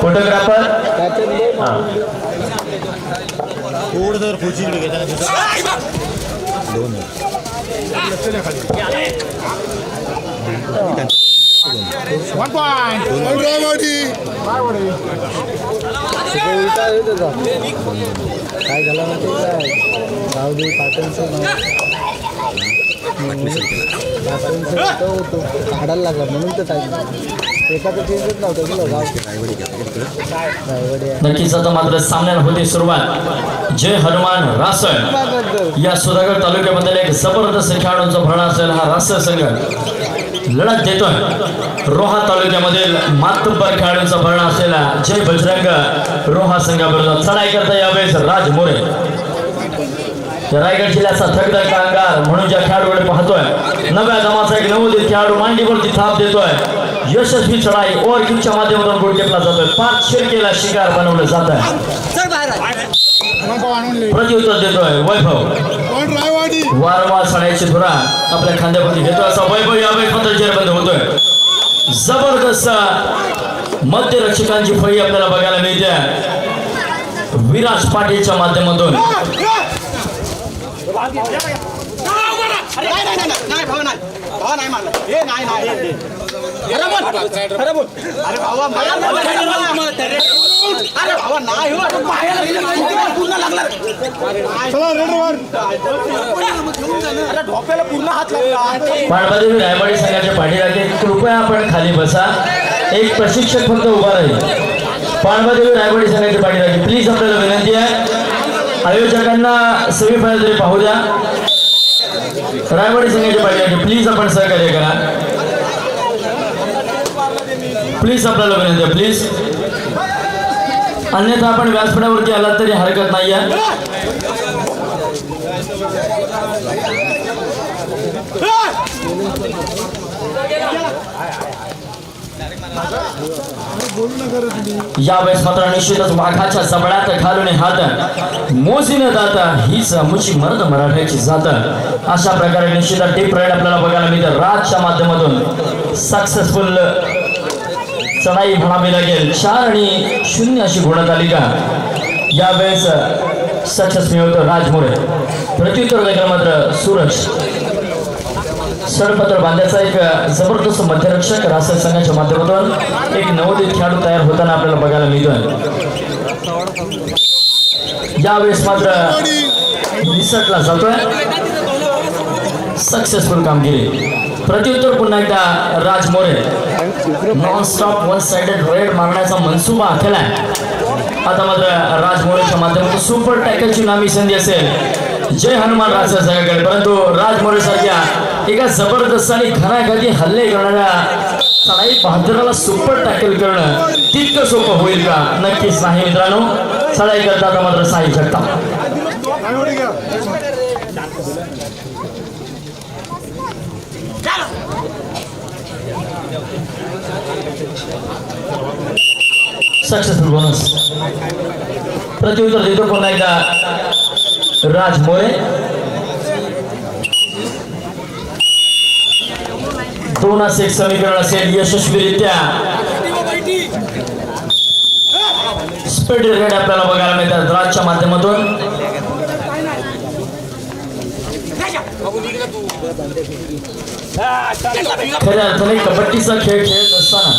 Photographer हा. काय झालं काय गावदेवी पाटणचं पाटणचं होतं लागला म्हणून तर टाईम नक्कीच आता मात्र सामन्याला होते सुरुवात. जय हनुमान रासळ. या सुधागड तालुक्यामधील एक जबरदस्त खेळाडूंचा भरणा असलेला हा रासळ संघ. लढत देतोय. रोहा तालुक्यामधील मातृपर खेळाडूंचा भरणा असलेला जय बजरंग. रोहा संघाबरोबर चढाई करता यावेळेस राज मोरे. रायगड जिल्ह्याचा थकदर कामगार म्हणून ज्या खेळाडूकडे पाहतोय नव्या दमाचा एक नवोदित खेळाडू मांडीवरती थाप देतोय. यशस्वी चढाई ओव्हर किकच्या माध्यमातून गोल घेतला जातोय. पाच शिरकेला शिकार बनवलं जात आहे प्रत्युत्तर देतोय वैभव. वारंवार चढाईची धुरा आपल्या खांद्यावरती घेतोय. असा वैभव यावेळी मात्र जेरबंद होतोय. जबरदस्त मध्यरक्षकांची फळी आपल्याला बघायला मिळते. विराज पाटीलच्या माध्यमातून. नाही नाही नाही नाही नाही मारला हे नाही नाही खरं बोल अरे भावा अरे भावा नाही पूर्ण लागला ढोप्याला पूर्ण हात लागला रायवाडी संघाच्या पाठीराखे कृपया आपण खाली बसा एक प्रशिक्षक फक्त उभा राहील पाणबादेवी रायवाडी संघाची पाठीराखे प्लीज आपल्याला विनंती आहे आयोजकांना सेमीफायनल तरी पाहू द्या. रायवाडी संघाची पाठीराखे प्लीज आपण सहकार्य करा. प्लीज आपल्याला विनंती आहे प्लीज अन्यथा आपण व्यासपीठावरती आलात तरी हरकत नाही आहे यावेळेस मात्र निश्चितच वाघाच्या जबड्यात घालून हात मोजीने जाता हीच मुची मर्द मराठ्याची जात. अशा प्रकारे निश्चित टीप राईड आपल्याला बघायला मिळते. राजच्या माध्यमातून सक्सेसफुल चढाई म्हणावी लागेल. चार आणि शून्य अशी गुणतालिका. यावेळेस सक्सेस मिळवतो राजमुळे. प्रत्युत्तर देखील मात्र सूरज. सडपत्र बांधायचा एक जबरदस्त मध्यरक्षक रासळ संघाच्या माध्यमातून एक नवोदित खेळाडू तयार होताना आपल्याला बघायला मिळतोय. यावेळेस मात्र निसटला जातोय सक्सेसफुल कामगिरी. प्रत्युत्तर पुन्हा एकदा Raj More. Non stop one sided raid मारण्याचा मनसुबा आखलाय आता मात्र राज मोरेच्या माध्यमातून सुपर टॅकलची नामी संधी असेल. जय हनुमान राज संघाकडे परंतु राज मोरे सारख्या एका जबरदस्त आणि घणाघाती हल्ले करणाऱ्या चढाई बहादराला सुपर टॅकल करणं तितकं सोपं होईल का नक्कीच नाही मित्रांनो चढाई करता मात्र साई जगताप सक्सेसफुल बोनस प्रत्युत्तर देतो पुन्हा एकदा राज मोरे दोन असे एक समीकरण असेल यशस्वीरित्या. स्पीड रेड आपल्याला बघायला मिळतात राजच्या माध्यमातून. खऱ्या अर्थाने कबड्डीचा खेळ खेळत असताना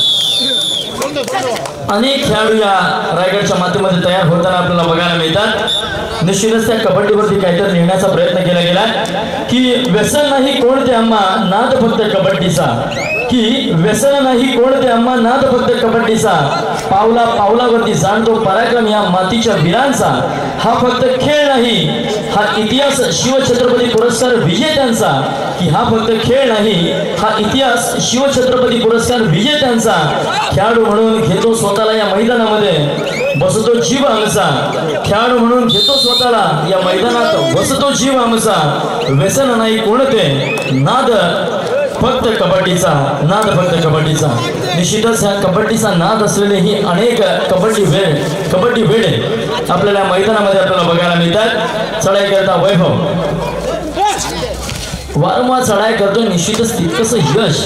अनेक खेळाडू या रायगडच्या माध्यमातून तयार होताना आपल्याला बघायला मिळतात. निश्चितच त्या कबड्डीवरती काहीतरी लिहिण्याचा प्रयत्न केला गेला की व्यसन नाही कोणते आम्हा नाद फक्त कबड्डीचा. की व्यसन नाही कोणते आम्हा नाद फक्त कबड्डीचा. पावला पावलावरती जाणतो पराक्रम या मातीच्या वीरांचा. हा फक्त खेळ नाही हा इतिहास शिवछत्रपती पुरस्कार विजेत्यांचा. की हा फक्त खेळ नाही हा इतिहास शिवछत्रपती पुरस्कार विजेत्यांचा. खेळाडू म्हणून घेतो स्वतःला या मैदानामध्ये. बसतो जीव आमचा. खेळाडू म्हणून घेतो स्वतःला या मैदानात. बसतो जीव आमचा. व्यसन नाही कोणते. नाद फक्त कबड्डीचा. नाद फक्त कबड्डीचा. निश्चितच ह्या कबड्डीचा नाद असलेले ही अनेक कबड्डी वेळ कबड्डी वेळ आपल्याला मैदानामध्ये आपल्याला बघायला मिळतात. चढाई करता वैभव. वारंवार चढाई करतो निश्चितच तितकंच यश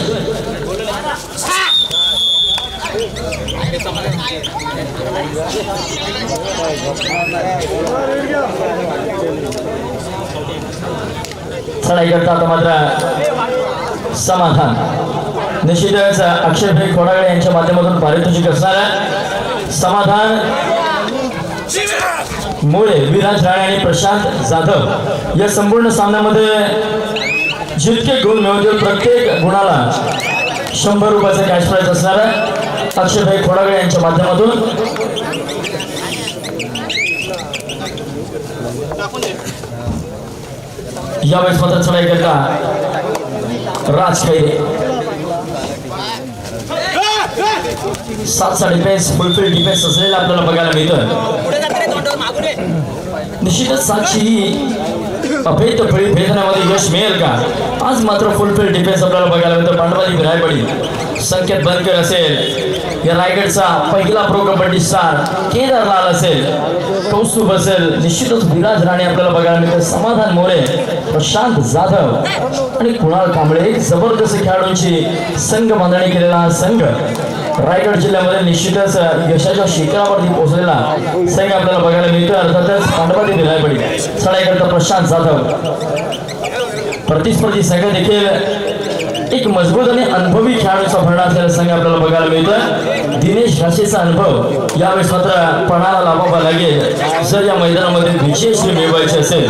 चला करता आता मात्र समाधान. निश्चितच अक्षयभाई खोडागळे यांच्या माध्यमातून पारितोषिक असणार आहे. समाधान. मुळे विराज राणे आणि प्रशांत जाधव या संपूर्ण सामन्यामध्ये जितके गुण मिळवतील प्रत्येक गुणाला शंभर रुपयाचा कॅश प्राईज असणार आहे. अक्षयभाई खोडागळे यांच्या माध्यमातून. यावेळेस मात्र चढाई करता राज खैरे. सातचा डिफेन्स फुलफिल डिफेन्स असलेला आपल्याला बघायला मिळतं निश्चितच सातची ही अभेद फळी भेदण्यामध्ये यश मिळेल का? आज मात्र फुलफिल डिफेन्स आपल्याला बघायला मिळतं. पांडवाजी रायबडी संकेत बनकर असेल. या रायगडचा पहिला प्रो कबड्डी स्टार केदारलाल असेल. कौस्तुभ असेल. निश्चितच विराज राणे आपल्याला बघायला मिळतं समाधान मोरे प्रशांत जाधव आणि कुणाल कांबळे. जबरदस्त खेळाडूंची संघ बांधणी केलेला हा संघ. रायगड जिल्ह्यामध्ये निश्चितच यशाच्या शिखरावरती पोहोचलेला संघ आपल्याला बघायला मिळतो अर्थातच पांडवादी रायबडी चढाई करता प्रशांत जाधव. प्रतिस्पर्धी संघ देखील एक मजबूत आणि अनुभवी खेळाडूचा भरणा असलेला संघ आपल्याला बघायला मिळतोय. दिनेश घासेचा अनुभव यावेळेस मात्र पणाला लावावा लागेल जर या मैदानामध्ये विशेष मिळवायचे असेल.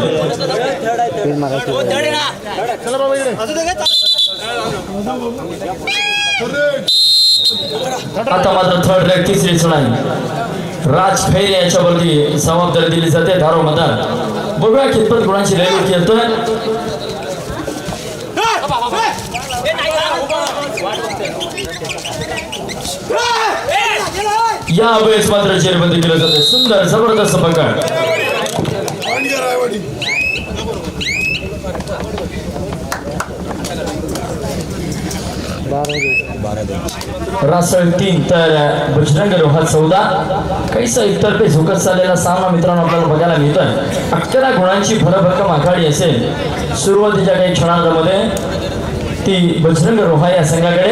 आता मात्र थर्ड रँक तिसरी चढाई राज खैरे याच्यावरती जबाबदारी दिली जाते धारो मतदार बघूया कितपत गुणांची लय खेळतोय या वेळेस मात्र जेरबंदी केलं जाते. सुंदर जबरदस्त पकड. रासळ तीन तर बजरंग रोहा चौदा कैसा एकतर्फे झुकत चाललेला सामना मित्रांनो आपल्याला बघायला मिळतोय. अकरा गुणांची भरभक्कम आघाडी असेल सुरुवातीच्या काही क्षणांमध्ये ती बजरंग रोहा या संघाकडे.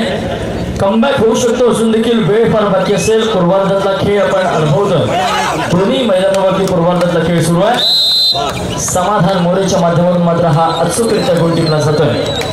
कमबॅक होऊ शकतो असून देखील वेळ फार बाकी असेल. पूर्वार्धातला खेळ आपण अनुभवतो दोन्ही मैदानावरती पूर्वार्धातला खेळ सुरू आहे. समाधान मोरेच्या माध्यमातून मात्र हा अचूकरित्या गोल टिपला जातोय.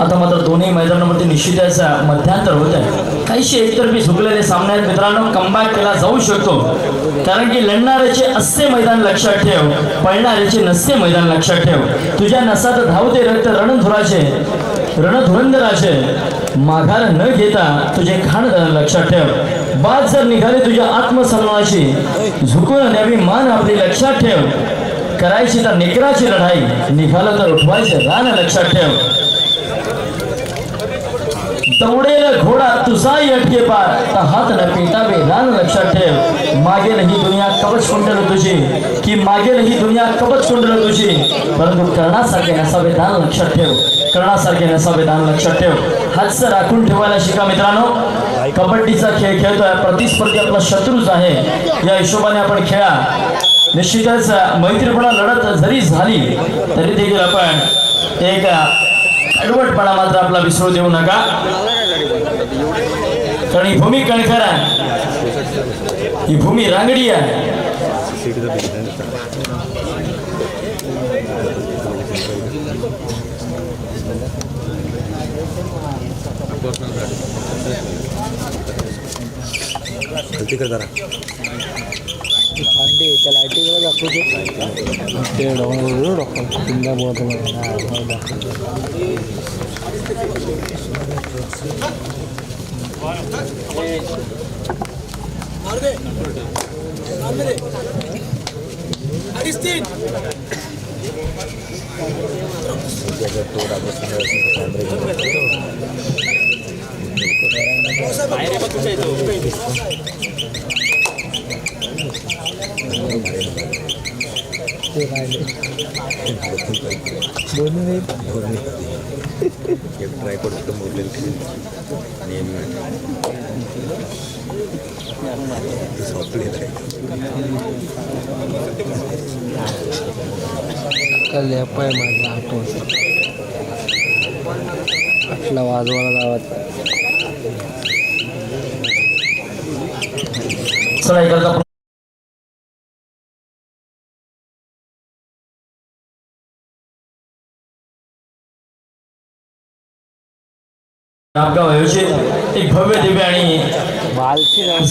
आता मात्र दोन्ही मैदानामध्ये निश्चित मध्यांतर होत आहे काहीशी एकतर्फी झुकलेले सामने आहेत. मित्रांनो कमबॅक केला जाऊ शकतो. कारण की लढणाऱ्याचे असे मैदान लक्षात ठेव. पळणाऱ्याचे नसते मैदान लक्षात ठेव. तुझ्या नसात धावते रक्त रणधुराचे रणधुरंदराचे माघार न घेता तुझे खाण लक्षात ठेव. बाद जर निघाले तुझ्या आत्मसन्मानाची झुकून न्यावी मान आपली लक्षात ठेव. करायची तर निकराची लढाई निघालं तर उठवायचे रान लक्षात ठेव. तवडेल घोडा तुझा अटके पार. तर हात न पेटावे रान लक्षात ठेव. मागेल ही दुनिया कवच कुंडल तुझी. की मागेल ही दुनिया कवच कुंडल तुझी. परंतु कर्णासारखे नसावे दान लक्षात ठेव. कर्णासारखे नसावे दान लक्षात ठेव. हातचं राखून ठेवायला शिका मित्रांनो. कबड्डीचा खेळ खेळतोय. प्रतिस्पर्धी आपला शत्रूच आहे. या हिशोबाने आपण खेळा. निश्चितच मैत्रीपणा लढत जरी झाली तरी देखील आपण एक कडवटपणा मात्र आपला विसरू देऊ नका कारण ही भूमी कणखर आहे ही भूमी रांगडी आहे अंडी त्याला आयटीला दाखवतो ते डाऊन डॉक्टर चिंता बोलतो मला दाखवतो ते राहिले दोन्ही नाही काल आहे माझा आठवण आपला वाजवायला गावात चला इकडचा नामगाव आयोजित एक भव्य दिव्य आणि नाही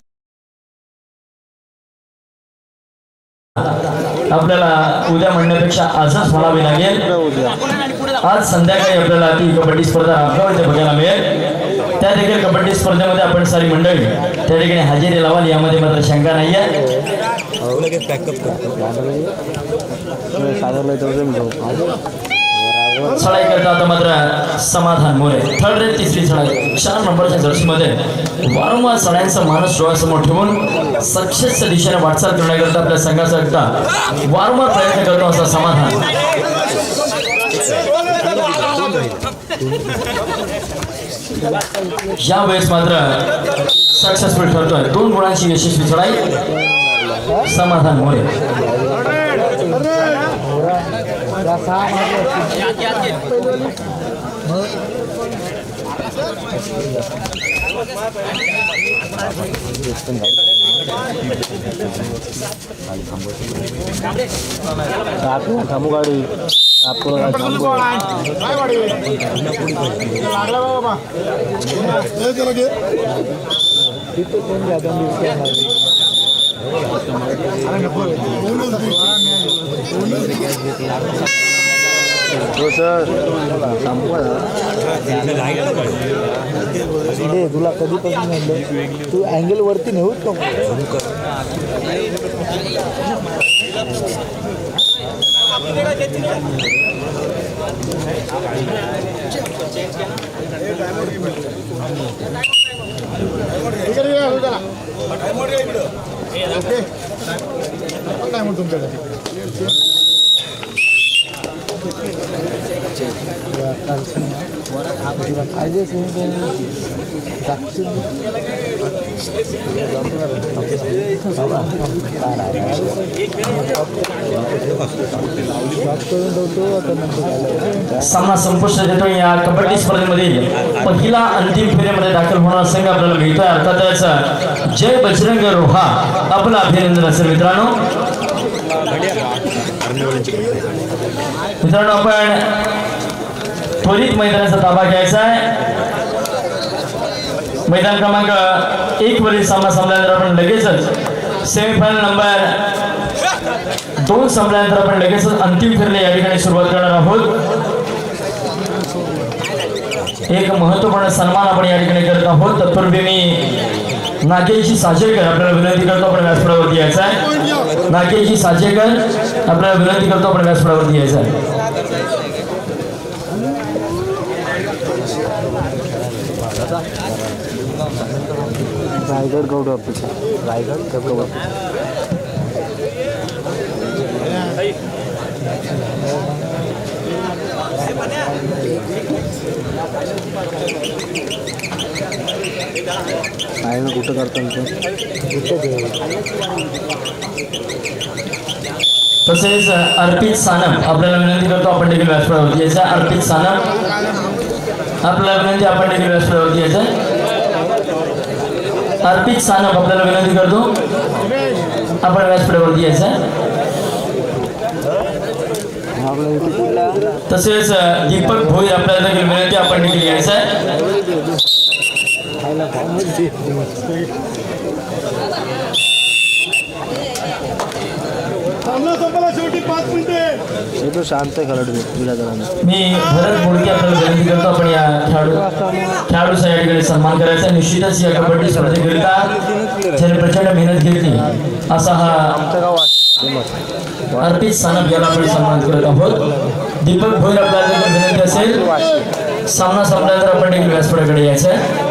आपल्याला उद्या म्हणण्यापेक्षा आजच म्हणावे लागेल. आज संध्याकाळी आपल्याला ती कबड्डी स्पर्धा नामगाव इथे बघायला मिळेल. त्या देखील कबड्डी स्पर्धेमध्ये आपण सारी मंडळी त्या ठिकाणी हजेरी लावाल यामध्ये मात्र शंका तेवढं मी जाऊ. चढाई करता आता मात्र समाधान मोरे. थर्ड रेट तिसरी चढाई. चार नंबरच्या जर्सीमध्ये वारंवार चढाईंचा मानस डोळ्यासमोर ठेवून सक्सेसच्या दिशेने वाटचाल करण्याकरता आपल्या संघाचा एकदा वारंवार प्रयत्न करतो असा समाधान. या वेळेस मात्र सक्सेसफुल ठरतोय. दोन गुणांची यशस्वी चढाई. समाधान मोरे. थांबू गाडी टाकू तिथे कोण जाता हो सर तुला कधीपासून म्हणलं तू अँगल वरती नेऊच नको इकडे या, त्याला ओके काय म्हणतो तुमच्याकडे तुला कायदे सामना संपुष्ट देतो या कबड्डी स्पर्धेमध्ये पहिला अंतिम फेरीमध्ये दाखल होणारा संघ आपल्याला मिळतोय अर्थातच जय बजरंग रोहा. आपलं अभिनंदन असेल मित्रांनो. मित्रांनो आपण त्वरित मैदानाचा ताबा घ्यायचा आहे. मैदान क्रमांक एक वरील सामना संपल्यानंतर आपण लगेचच सेमीफायनल नंबर दोन संपल्यानंतर आपण लगेचच अंतिम फेरीला या ठिकाणी सुरुवात करणार आहोत. एक महत्त्वपूर्ण सन्मान आपण या ठिकाणी करत आहोत. तत्पूर्वी मी नागेशजी साजेकर आपल्याला विनंती करतो आपण व्यासपीठावरती यायचा आहे. नागेशजी साजेकर आपल्याला विनंती करतो आपण व्यासपीठावरती यायचा आहे. रायगड गौड ऑफिस रायगड गौड ऑफिस आहे ना कुठं करता तसेच अर्पित सानप आपल्याला विनंती करतो आपण देखील व्यासपीठावरती यायचं. अर्पित सानप आपल्याला विनंती आपण देखील व्यासपीठावरती यायचं. अर्पित सानप आपल्याला विनंती करतो आपण व्यासपीठावरती यायचं. तसेच दीपक भोई आपल्याला देखील विनंती आपण देखील यायचं. खायला शेवटी पाच मिनिटे. एकदम शांत खेळाडू विराजराने मी भरत बोडके आपल्याला विनंती करतो आपण या खेळाडू खेळाडूचा या ठिकाणी सन्मान करायचा. निश्चितच या कबड्डी स्पर्धेकरिता ज्याने प्रचंड मेहनत घेतली असा हा आमचं गाव अर्पित सानप याला आपण सन्मान करत आहोत. दीपक भोईर आपल्याला विनंती असेल सामना संपल्यानंतर आपण देखील व्यासपीठाकडे यायचं आहे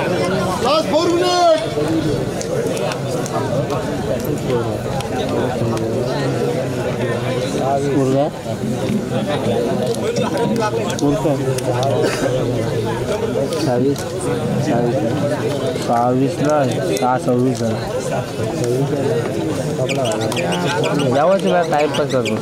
मुंडानी लास्ट फोर मिनिट मुलगा सव्वीस सव्वीस सव्वीसला आहे. सव्वीस यावंच मला टाईमपास करतो.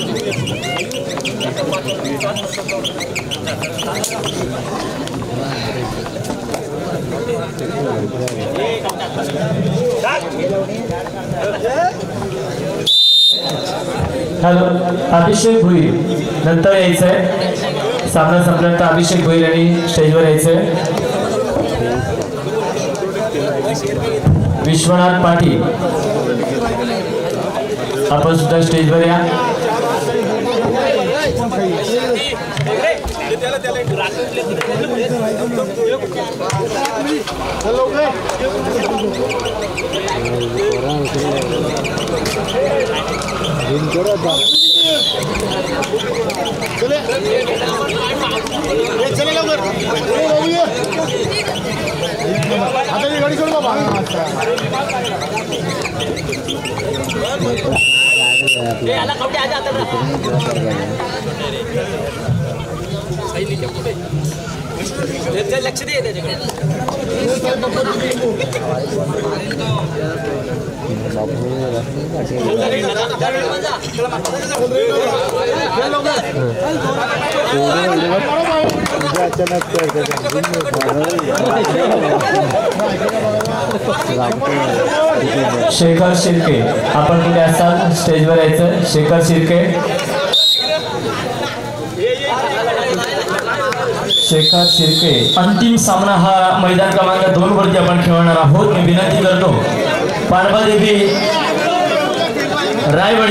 हॅलो अभिषेक भुईर. नंतर यायचं आहे सामना संपल्यानंतर अभिषेक भुईर आणि स्टेजवर यायचं आहे विश्वनाथ पाटील. आपण सुद्धा स्टेजवर या. चले ये चले लवकर ए, बाबू ये आता ही गाडी सोड बाबा लक्ष दे शेखर शिर्के. आपण कुठे असाल स्टेजवर यायचं. शेखर शिर्के. शेखर शिर्के. अंतिम सामना हा मैदान क्रमांक दोन वरती आपण खेळणार आहोत. मी विनंती करतो पांडवा देवी रायवडी